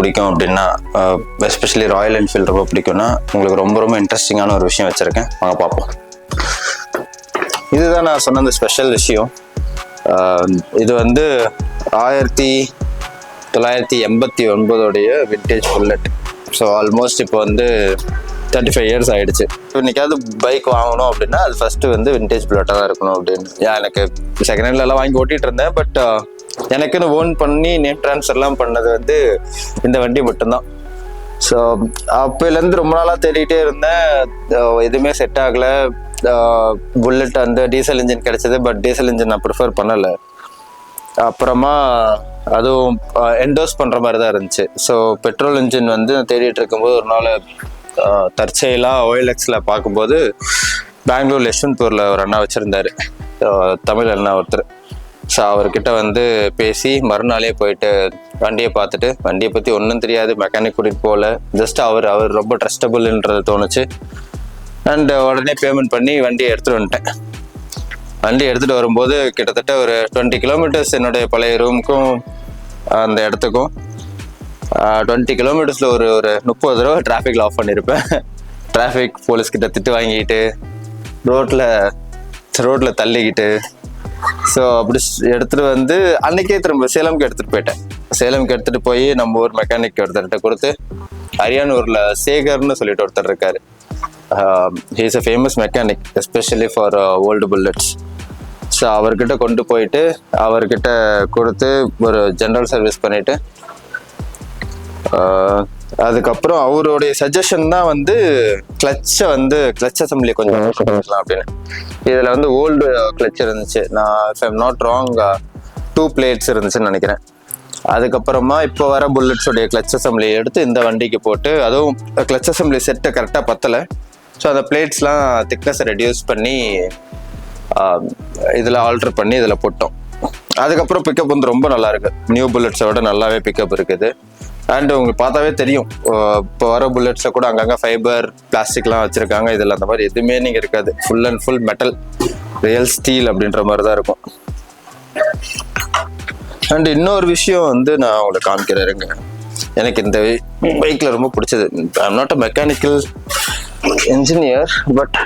பிடிக்கும் அப்படின்னா especially Royal Enfield ரொம்ப பிடிக்கும்னா உங்களுக்கு ரொம்ப ரொம்ப இன்ட்ரெஸ்டிங்கான ஒரு விஷயம் வச்சுருக்கேன். வாங்க பார்ப்போம். இதுதான் நான் சொன்ன அந்த ஸ்பெஷல் விஷயம். இது வந்து ஆயிரத்தி தொள்ளாயிரத்தி எண்பத்தி ஒன்பதோடைய விண்டேஜ் புல்லட் ஸோ ஆல்மோஸ்ட் இப்போ வந்து தேர்ட்டி ஃபைவ் இயர்ஸ் ஆகிடுச்சு இன்னைக்காவது பைக் வாங்கணும் அப்படின்னா அது ஃபஸ்ட்டு வந்து விண்டேஜ் புல்லட்டாக தான் இருக்கணும் அப்படின்னு. ஏன் எனக்கு செகண்ட் ஹேண்ட்லலாம் வாங்கி ஓட்டிகிட்டு இருந்தேன் பட் எனக்குன்னு ஓன் பண்ணி நேம் ட்ரான்ஸ்ஃபர்லாம் பண்ணது வந்து இந்த வண்டி மட்டும்தான். ஸோ அப்போலேருந்து ரொம்ப நாளாக தேடிட்டே இருந்தேன். எதுவுமே செட் ஆகலை. புல்லட் அந்த டீசல் இன்ஜின் கிடைச்சது பட் டீசல் இன்ஜின் நான் ப்ரிஃபர் பண்ணலை. அப்புறமா அதுவும் என்டோஸ் பண்ணுற மாதிரி தான் இருந்துச்சு. ஸோ பெட்ரோல் இன்ஜின் வந்து நான் தேடிட்டு இருக்கும்போது ஒரு நாள் தற்செயலாக ஓஎல்எக்ஸில் பார்க்கும்போது பெங்களூர் யஷ்வந்த்பூரில் ஒரு அண்ணா வச்சுருந்தாரு. தமிழ் அண்ணா ஒருத்தர். ஸோ அவர்கிட்ட வந்து பேசி மறுநாளே போயிட்டு வண்டியை பார்த்துட்டு வண்டியை பற்றி ஒன்றும் தெரியாது மெக்கானிக் கூட்டிகிட்டு போகல. ஜஸ்ட் அவர் அவர் ரொம்ப ட்ரஸ்டபுள்ன்றது தோணுச்சு. அண்ட் உடனே பேமெண்ட் பண்ணி வண்டியை எடுத்துகிட்டு வந்துட்டேன். வண்டி எடுத்துகிட்டு வரும்போது கிட்டத்தட்ட ஒரு டுவெண்ட்டி கிலோமீட்டர்ஸ் என்னுடைய பழைய ரூமுக்கும் அந்த இடத்துக்கும் டுவெண்ட்டி கிலோமீட்டர்ஸில் ஒரு ஒரு முப்பது தடவை டிராஃபிக்கில் ஆஃப் பண்ணியிருப்பேன் டிராஃபிக் போலீஸ்கிட்ட திட்டு வாங்கிட்டு ரோட்டில் ரோட்டில் தள்ளிக்கிட்டு ஸோ அப்படி எடுத்துகிட்டு எடுத்துட்டு வந்து அன்னைக்கே திரும்ப சேலம்க்கு எடுத்துட்டு போயிட்டேன். சேலம்க்கு எடுத்துட்டு போய் நம்ம ஊர் மெக்கானிக் ஒருத்தர்கிட்ட கொடுத்து அரியானூர்ல சேகர்னு சொல்லிட்டு ஒருத்தர் இருக்காரு. He's a famous mechanic especially for old Bullets so அவர்கிட்ட கொண்டு போயிட்டு அவர்கிட்ட கொடுத்து ஒரு ஜென்ரல் சர்வீஸ் பண்ணிட்டு அதுக்கப்புறம் அவருடைய சஜஷன் தான் வந்து கிளச்சை வந்து கிளச் அசம்பிளி கொஞ்சம் பண்ணிக்கலாம் அப்படின்னு. இதில் வந்து ஓல்டு கிளச் இருந்துச்சு. நான் if I'm not wrong two plates இருந்துச்சுன்னு நினைக்கிறேன். அதுக்கப்புறமா இப்போ வர புல்லட்ஸோடைய கிளச் அசம்பிளி எடுத்து இந்த வண்டிக்கு போட்டு அதுவும் கிளச் அசம்பிளி செட்டை கரெக்டாக பத்தலை. ஸோ அந்த பிளேட்ஸ்லாம் திக்னஸை ரெடியூஸ் பண்ணி இதில் ஆல்டர் பண்ணி இதில் போட்டோம். அதுக்கப்புறம் பிக்கப் வந்து ரொம்ப நல்லா இருக்கு. நியூ புல்லட்ஸை விட நல்லாவே பிக்கப் இருக்குது. அண்ட் உங்களுக்கு பார்த்தாவே தெரியும். இப்போ வர புல்லட்ஸை கூட அங்கங்கே ஃபைபர் பிளாஸ்டிக்லாம் வச்சுருக்காங்க. இதில் அந்த மாதிரி எதுவுமே நீங்கள் இருக்காது. Full and full metal real steel அப்படின்ற மாதிரி தான் இருக்கும். அண்ட் இன்னொரு விஷயம் வந்து நான் உங்களை காமிக்கிறேருங்க. எனக்கு இந்த பைக்கில் ரொம்ப பிடிச்சது. I'm not a mechanical engineer but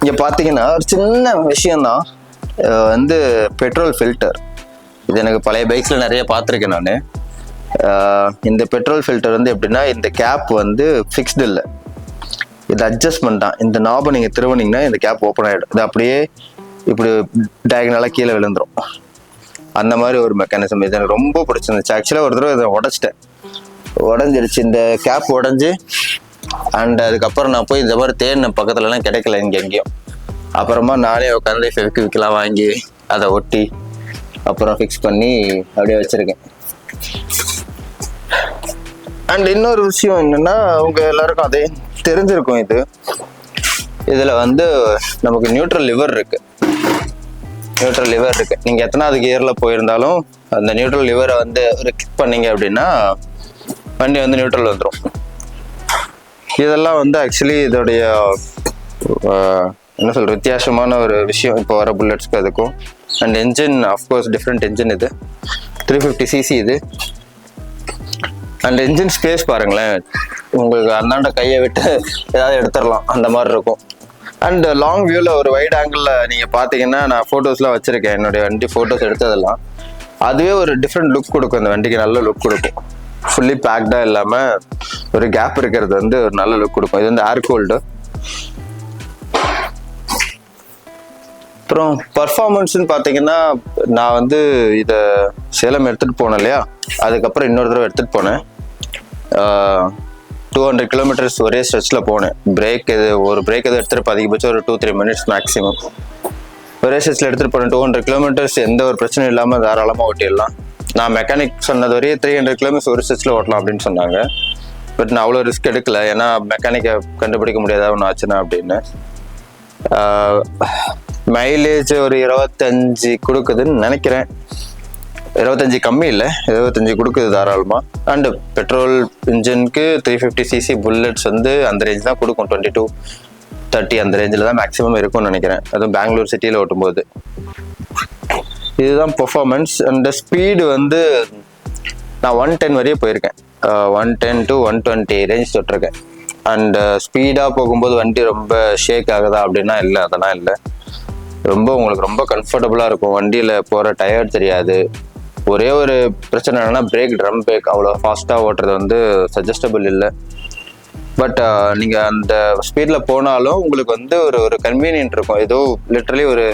இங்கே பார்த்தீங்கன்னா ஒரு சின்ன விஷயம்தான். வந்து பெட்ரோல் ஃபில்டர் இது எனக்கு பழைய பைக்ஸில் நிறைய பார்த்துருக்கேன் நான். இந்த பெட்ரோல் ஃபில்டர் வந்து எப்படின்னா இந்த கேப் வந்து ஃபிக்ஸ்டு இல்லை. இது அட்ஜஸ்ட்மெண்ட் தான். இந்த நாபை நீங்கள் திருவனிங்கன்னா இந்த கேப் ஓப்பன் ஆகிடும் இது அப்படியே இப்படி டயக்னலாக கீழே விழுந்துடும் அந்த மாதிரி ஒரு மெக்கானிசம் இது எனக்கு ரொம்ப பிடிச்சிருந்துச்சு. ஆக்சுவலாக ஒரு தடவை இதை உடச்சிட்டேன். உடஞ்சிருச்சு. இந்த கேப் உடஞ்சி அண்ட் அதுக்கப்புறம் நான் போய் இந்த மாதிரி தேடின பக்கத்துலலாம் கிடைக்கல இங்கே எங்கேயும். அப்புறமா நானே உட்காந்து விக்கெலாம் வாங்கி அதை ஒட்டி அப்புறம் ஃபிக்ஸ் பண்ணி அப்படியே வச்சுருக்கேன். அண்ட் இன்னொரு விஷயம் என்னன்னா அவங்க எல்லாருக்கும் அதே தெரிஞ்சிருக்கும் இது. இதுல வந்து நமக்கு நியூட்ரல் லிவர் இருக்கு. நியூட்ரல் லிவர் இருக்கு. நீங்க எத்தனாவது கியர்ல போயிருந்தாலும் அந்த நியூட்ரல் லிவரை வந்து ஒரு கிளிக் பண்ணீங்க அப்படின்னா வண்டி வந்து நியூட்ரல் வந்துடும் இதெல்லாம் வந்து ஆக்சுவலி இதோடைய என்ன சொல்ற வித்தியாசமான ஒரு விஷயம். இப்போ வர புல்லட்ஸ்க்கு அதுக்கும். And engine of course different engine இது. த்ரீ ஃபிஃப்டி சிசி இது. அண்ட் இன்ஜின் ஸ்பேஸ் பாருங்களேன். உங்களுக்கு அந்தாண்ட கையை விட்டு ஏதாவது எடுத்துடலாம். அந்த மாதிரி இருக்கும். அண்ட் லாங் வியூவில் ஒரு வைட் ஆங்கிளில் நீங்கள் பார்த்தீங்கன்னா நான் ஃபோட்டோஸ்லாம் வச்சுருக்கேன். என்னுடைய வண்டி ஃபோட்டோஸ் எடுத்ததெல்லாம். அதுவே ஒரு டிஃப்ரெண்ட் லுக் கொடுக்கும். இந்த வண்டிக்கு நல்ல லுக் கொடுக்கும். ஃபுல்லி பேக்டாக இல்லாமல் ஒரு கேப் இருக்கிறது வந்து ஒரு நல்ல லுக் கொடுக்கும். இது வந்து ஏர் கோல்டு அப்புறம் பர்ஃபார்மன்ஸ்னு பார்த்தீங்கன்னா நான் வந்து இதை சேலம் எடுத்துகிட்டு போனேன் இல்லையா? அதுக்கப்புறம் இன்னொரு தடவை எடுத்துகிட்டு போனேன். டூ ஹண்ட்ரட் கிலோமீட்டர்ஸ் ஒரே ஸ்ட்ரெச்சில் போனேன். பிரேக் எது ஒரு பிரேக் எதுவும் எடுத்துகிட்டு அதிகபட்சம் ஒரு டூ த்ரீ மினிட்ஸ் மேக்ஸிமம் ஒரே ஸ்ட்ரெச்சில் எடுத்துகிட்டு போனேன். டூ ஹண்ட்ரட் கிலோமீட்டர்ஸ் எந்த ஒரு பிரச்சனையும் இல்லாமல் தாராளமாக ஓட்டிடலாம். நான் மெக்கானிக் சொன்னது வரையே த்ரீ ஹண்ட்ரட் கிலோமீட்டர்ஸ் ஒரு ஸ்ட்ரெச்சில் ஓட்டலாம் அப்படின்னு சொன்னாங்க. பட் நான் அவ்வளோ ரிஸ்க் எடுக்கல. ஏன்னா மெக்கானிக்கை கண்டுபிடிக்க முடியாத ஒன்று ஆச்சுன்னா அப்படின்னு. மைலேஜ் ஒரு இருபத்தஞ்சு கொடுக்குதுன்னு நினைக்கிறேன். இருபத்தஞ்சி கம்மி இல்லை. இருபத்தஞ்சி கொடுக்குது தாராளமாக அண்டு பெட்ரோல் இன்ஜினுக்கு த்ரீ ஃபிஃப்டி சிசி புல்லட்ஸ் வந்து அந்த ரேஞ்ச் தான் கொடுக்கும். டுவெண்ட்டி டூ தேர்ட்டி அந்த ரேஞ்சில் தான் மேக்ஸிமம் இருக்கும்னு நினைக்கிறேன். அதுவும் பெங்களூர் சிட்டியில் ஓட்டும்போது. இதுதான் பெர்ஃபார்மன்ஸ் அண்ட் ஸ்பீடு வந்து நான் ஒன் டென் வரையும் போயிருக்கேன். One ten to one twenty range தொட்டிருக்கேன். And ஸ்பீடாக போகும்போது வண்டி ரொம்ப ஷேக் ஆகுதா அப்படின்னா இல்லை. அதெல்லாம் இல்லை. ரொம்ப உங்களுக்கு ரொம்ப கம்ஃபர்டபுளாக இருக்கும். வண்டியில் போகிற டயர்ட் தெரியாது. ஒரே ஒரு பிரச்சனை என்னன்னா பிரேக் ட்ரம் பிரேக் அவ்வளோ ஃபாஸ்ட்டாக ஓட்டுறது வந்து சஜஸ்டபிள் இல்லை. பட் நீங்கள் அந்த ஸ்பீடில் போனாலும் உங்களுக்கு வந்து ஒரு ஒரு கன்வீனியன்ட் இருக்கும். ஏதோ லிட்ரலி ஒரு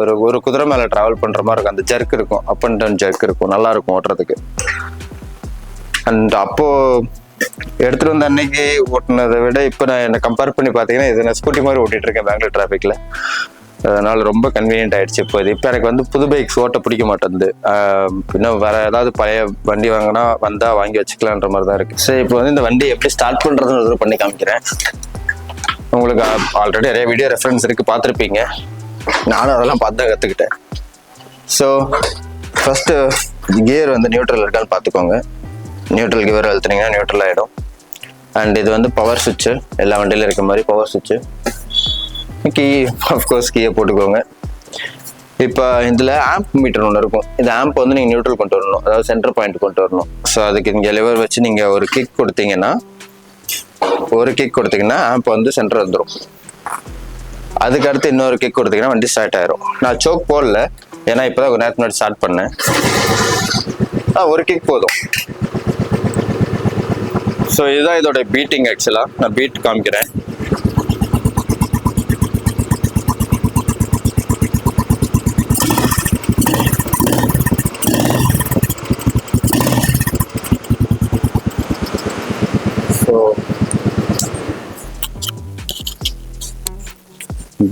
ஒரு ஒரு குதிரை மேலே ட்ராவல் பண்ணுற மாதிரி இருக்கும். அந்த ஜர்க் இருக்கும். அப் அண்ட் டவுன் ஜர்க் இருக்கும். நல்லா இருக்கும் ஓட்டுறதுக்கு. அண்ட் அப்போது எடுத்துகிட்டு வந்த அன்னைக்கு ஓட்டினதை விட இப்போ நான் என்னை கம்பேர் பண்ணி பார்த்தீங்கன்னா இது நான் ஸ்கூட்டி மாதிரி ஓட்டிகிட்டு இருக்கேன் பெங்களூர் டிராஃபிக்கில் அதனால ரொம்ப கன்வீனியன்ட் ஆயிடுச்சு இப்போ இது. இப்போ எனக்கு வந்து புது பைக்ஸ் ஓட்ட பிடிக்க மாட்டேங்குது இன்னும் வேற ஏதாவது பழைய வண்டி வாங்கினா வந்தா வாங்கி வச்சுக்கலான்ற மாதிரி தான் இருக்கு. சரி இப்போ வந்து இந்த வண்டி எப்படி ஸ்டார்ட் பண்றதுன்னு ஒரு பண்ணி காமிக்கிறேன். உங்களுக்கு ஆல்ரெடி நிறைய வீடியோ ரெஃபரன்ஸ் இருக்கு பார்த்துருப்பீங்க. நானும் அதெல்லாம் பார்த்து தான் கற்றுக்கிட்டேன் ஸோ ஃபஸ்ட்டு கியர் வந்து நியூட்ரல் இருக்கான்னு பார்த்துக்கோங்க. நியூட்ரல் கியர் அழுத்துனீங்கன்னா நியூட்ரல் ஆகிடும் அண்ட் இது வந்து பவர் சுவிட்சு எல்லா வண்டியிலும் இருக்க மாதிரி பவர் சுவிட்சு கீ அஃப்கோர்ஸ் கீயை போட்டுக்கோங்க. இப்போ இதில் ஆம்ப் மீட்டர் ஒன்று இருக்கும். இந்த ஆம்ப் வந்து நீங்கள் நியூட்ரல் கொண்டு வரணும். அதாவது சென்டர் பாயிண்ட் கொண்டு வரணும். ஸோ அதுக்கு இங்கே லிவர் வச்சு நீங்கள் ஒரு கிக் கொடுத்தீங்கன்னா ஒரு கிக் கொடுத்தீங்கன்னா ஆம்ப் வந்து சென்டர் வந்துடும் அதுக்கு அடுத்து இன்னொரு கிக் கொடுத்தீங்கன்னா வண்டி ஸ்டார்ட் ஆயிரும். நான் சோக் போடல. ஏன்னா இப்போதான் ஒரு நேரத்துக்கு முன்னாடி ஸ்டார்ட் பண்ணேன். ஆ ஒரு கிக் போதும். ஸோ இதுதான் இதோட பீட்டிங் ஆக்சுவலாக நான் பீட் காமிக்கிறேன்.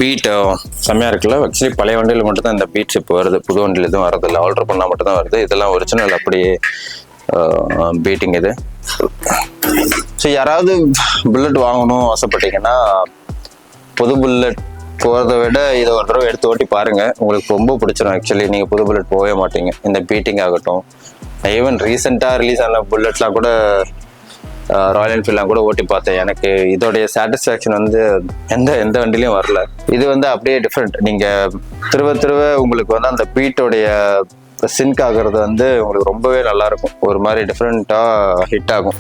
பீட் செம்மையாக இருக்குல்ல? ஆக்சுவலி பழைய வண்டியில் மட்டும்தான் இந்த பீட்ஸ் இப்போ வருது. புது வண்டியில் எதுவும் வரதில்லை. ஆல்டர் பண்ணால் மட்டும்தான் வருது. இதெல்லாம் ஒரிஜினல் அப்படியே பீட்டிங் இது. ஸோ யாராவது புல்லட் வாங்கணும் ஆசைப்பட்டீங்கன்னா புது புல்லட் போகிறத விட இதை ஒரு தடவை எடுத்து ஓட்டி பாருங்கள் உங்களுக்கு ரொம்ப பிடிச்சிரும். ஆக்சுவலி நீங்கள் புது புல்லட் போகவே மாட்டீங்க. இந்த பீட்டிங் ஆகட்டும். ஈவன் ரீசெண்டாக ரிலீஸ் ஆன புல்லட்லாம் கூட ராயல் என்ஃபீல்ட்லாம் கூட ஓட்டி பார்த்தேன். எனக்கு இதோடைய சாட்டிஸ்ஃபேக்ஷன் வந்து எந்த எந்த வண்டிலையும் வரல. இது வந்து அப்படியே டிஃப்ரெண்ட் நீங்கள் திருவ திருவ உங்களுக்கு வந்து அந்த பீட்டோடைய சிங்க் ஆகிறது வந்து உங்களுக்கு ரொம்பவே நல்லாயிருக்கும் ஒரு மாதிரி டிஃப்ரெண்ட்டாக ஹிட் ஆகும்.